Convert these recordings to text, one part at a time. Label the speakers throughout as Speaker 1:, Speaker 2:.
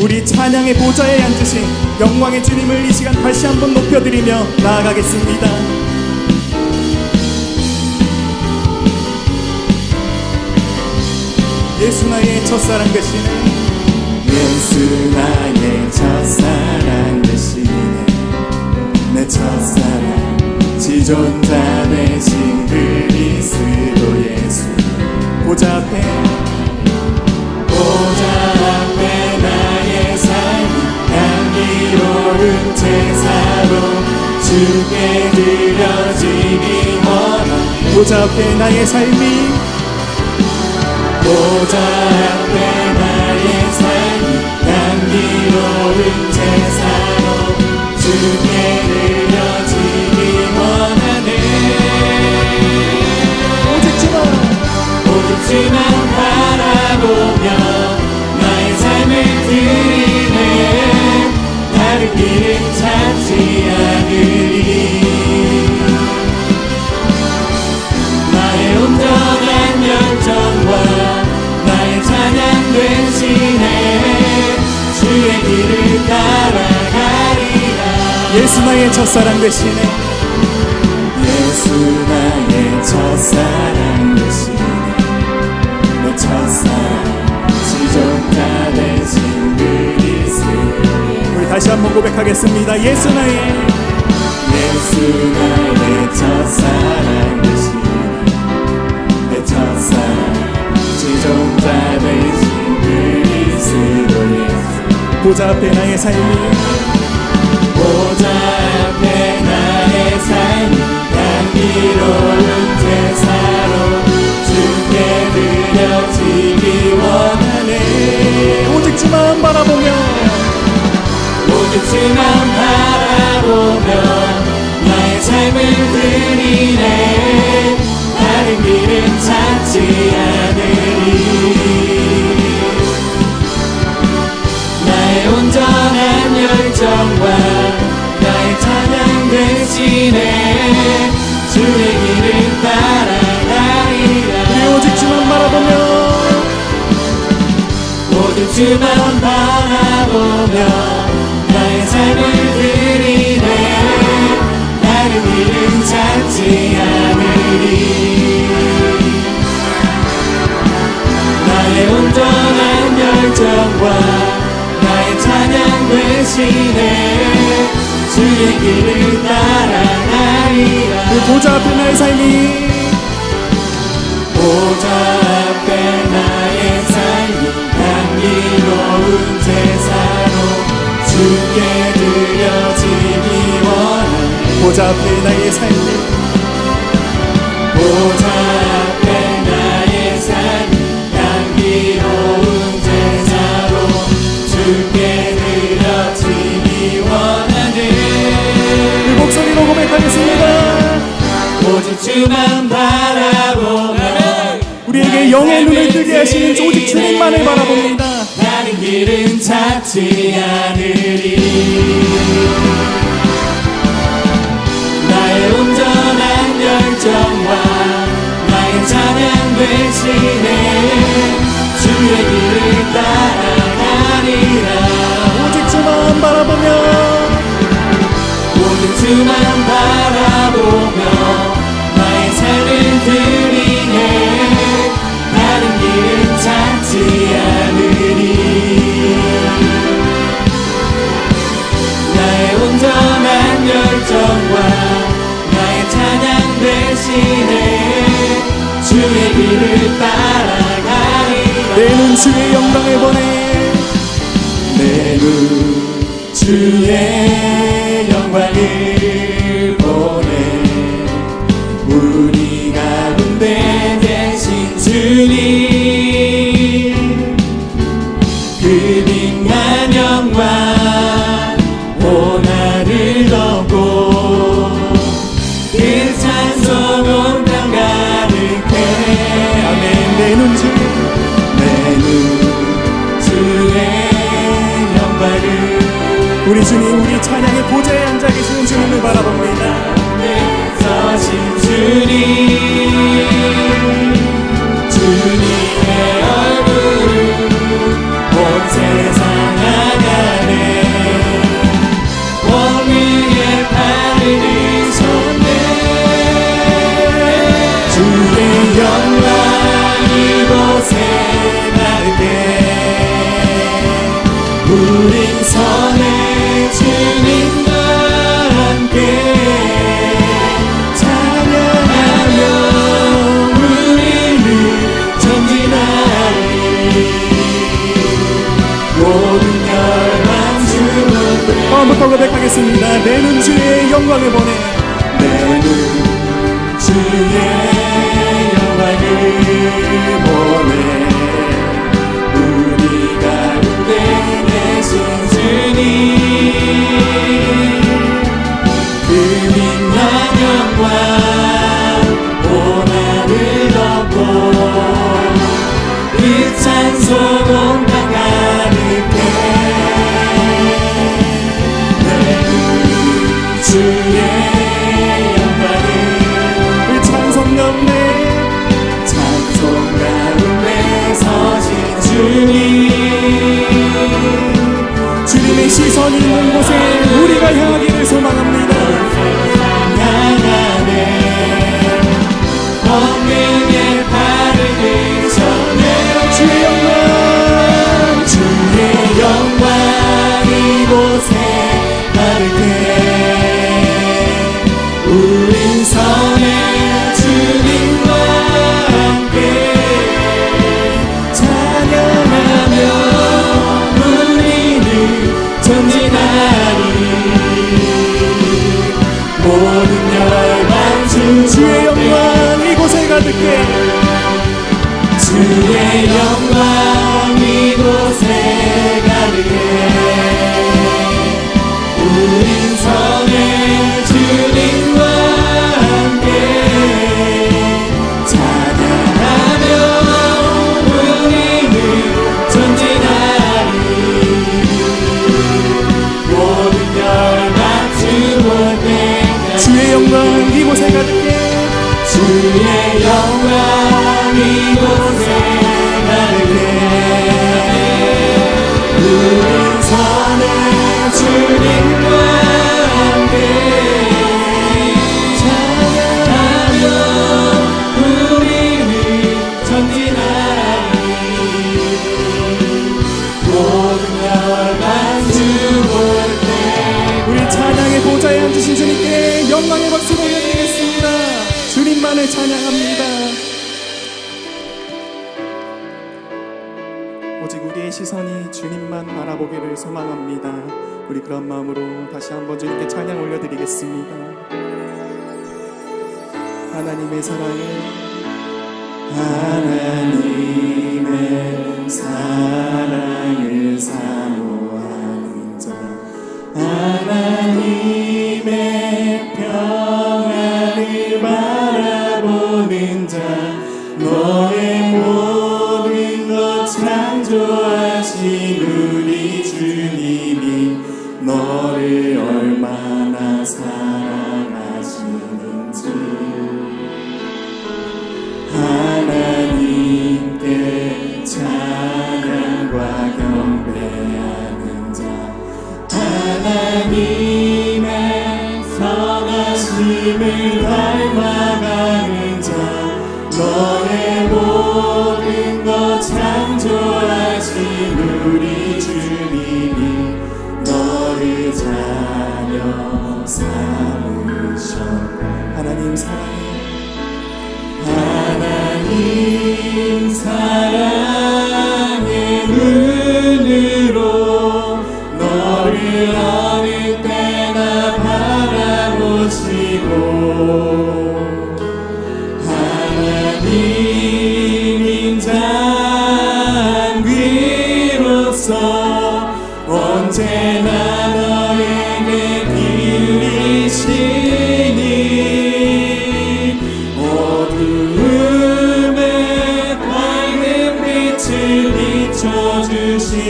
Speaker 1: 우리 찬양의 보좌에 앉으신 영광의 주님을 이 시간 다시 한번 높여드리며 나아가겠습니다. 예수 나의 첫사랑 되시네. 예수 나의 첫사랑 되시네. 내 첫사랑 지존자 그 보좌 앞에 나의 삶이 보좌 앞에 따라가리라. 예수 나의 첫사랑 되시네. 예수 나의 첫사랑 되시네. 내 첫사랑 지존자 되신 그리스도. 우리 다시 한번 고백하겠습니다. 예수 나의 예수 나의 첫사랑 되시네. 내 첫사랑 보좌 앞에 나의 삶이. 보좌 앞에 나의 삶이 향기로운 제사로 주께 드려지기 원하네. 오직 주만 바라보며 오직 주만 바라보며 나의 삶을 드리 주만 바라보며 보좌 앞에 나의 삶이 보좌 앞에 나의 삶이 향기로운 제사로 주께 드려지기 원하네 그 목소리로 고백하겠습니다. 오직 주만 바라보며 우리에게 영의 눈을 뜨게 하시는 오직 주님만을 바라봅니다. 다른 길은 찾지 않으리 나의 온전한 열정과 나의 찬양 대신에 주의 길을 따라가리라. 오직 주만 바라보며 오직 주만 바라보며 나의 삶을 드리 내눈 주의 영광을 보내. 내눈 주의 영광을 보내. 우리 가운데 계신 주님 우리 주님 우리 찬양의 보좌에 앉아 계시는 주님을 바라봅니다. 서신 주님
Speaker 2: 감사로 고백하겠습니다. 내는 주의 영광을 보내.
Speaker 1: 내는 주의 영광을 보내. 오늘을 덮고 그 찬송을
Speaker 2: again.
Speaker 1: 우리의
Speaker 2: 시선이 주님만 바라보기를 소망합니다. 우리 그런 마음으로 다시 한번 주님께 찬양 올려드리겠습니다. 하나님의 사랑을
Speaker 1: 하나님의 사랑을 사모하는 자 하나님의 평안을 바라보는 자 너의 모든 것 창조 me.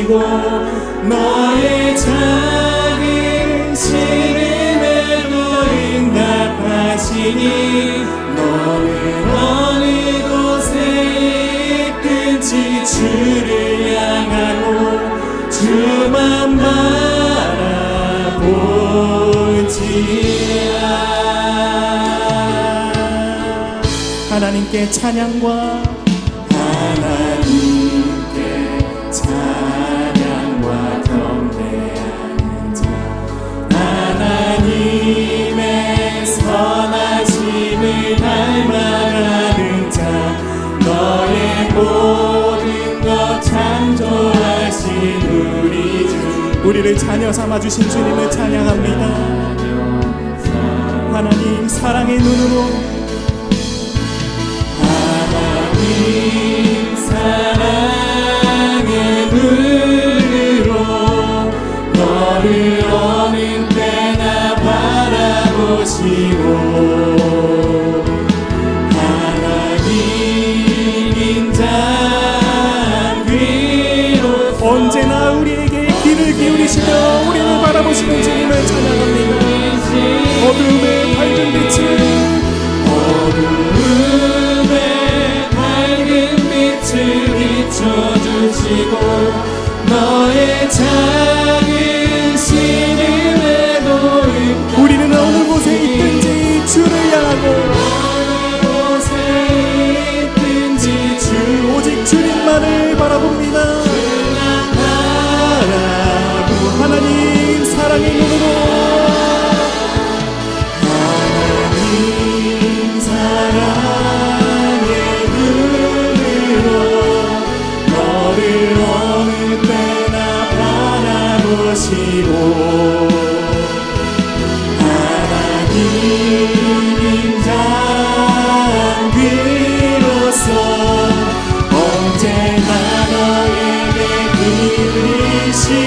Speaker 1: 주시고 나의 작은 지름에도 응답하시니 너는 어느 곳에 있든지 주를 향하고 주만 바라볼지라
Speaker 2: 하나님께 찬양과 우리를 자녀 삼아 주신 주님을 찬양합니다. 하나님 사랑의 눈으로
Speaker 1: 하나님 사랑의 눈으로 너를 어느 때나 바라보시고 너 것이고 하나님 인장 위로서
Speaker 2: 언제나 너에게 기리시니,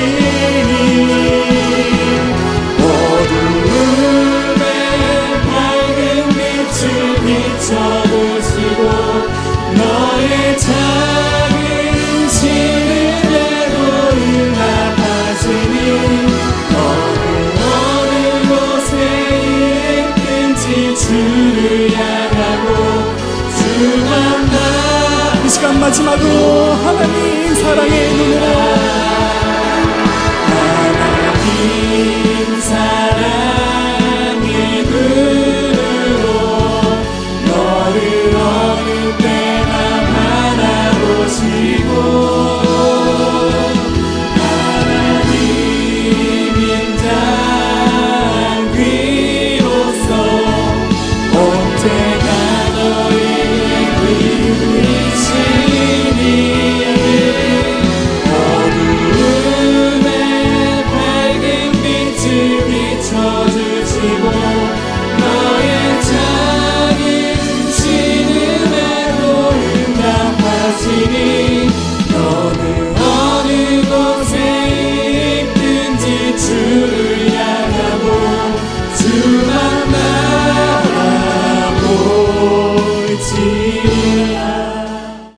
Speaker 1: 어두움에 밝은 빛을 비춰보시고 너의
Speaker 2: 자 말씀하고 하나님 사랑의 눈으로